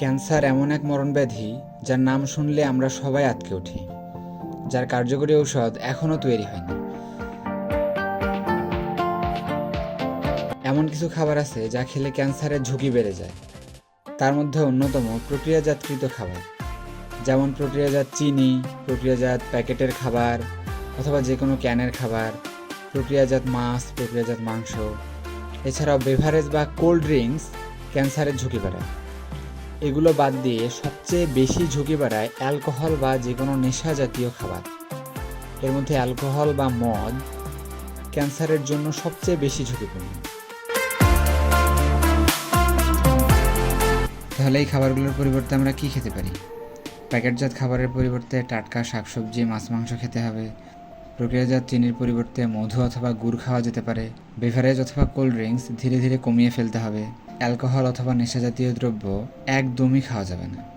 Cancer এমন এক মরণব্যাধি যার নাম শুনলে আমরা সবাই আটকে উঠি, যার কার্যকরী ঔষধ এখনও তৈরি হয়নি। এমন কিছু খাবার আছে যা খেলে ক্যান্সারের ঝুঁকি বেড়ে যায়। তার মধ্যে অন্যতম প্রক্রিয়াজাতকৃত খাবার, যেমন প্রক্রিয়াজাত চিনি, প্রক্রিয়াজাত প্যাকেটের খাবার অথবা যে কোনো ক্যানের খাবার, প্রক্রিয়াজাত মাছ, প্রক্রিয়াজাত মাংস। এছাড়াও বেভারেজ বা কোল্ড ড্রিঙ্কস ক্যান্সারের ঝুঁকি বাড়ায়। এগুলো বাদ দিয়ে সবচেয়ে বেশি ঝুঁকি বাড়ায় অ্যালকোহল বা যে কোনো নেশা জাতীয় খাবার। এর মধ্যে অ্যালকোহল বা মদ ক্যান্সারের জন্য সবচেয়ে বেশি ঝুঁকিপূর্ণ। তাহলে এই খাবারগুলোর পরিবর্তে আমরা কি খেতে পারি? প্যাকেটজাত খাবারের পরিবর্তে টাটকা শাকসবজি, মাছ, মাংস খেতে হবে। প্রক্রিয়াজাত চিনির পরিবর্তে মধু অথবা গুড় খাওয়া যেতে পারে। বেভারেজ অথবা কোল্ড ড্রিঙ্কস ধীরে ধীরে কমিয়ে ফেলতে হবে। অ্যালকোহল অথবা নেশাজাতীয় দ্রব্য একদমই খাওয়া যাবে না।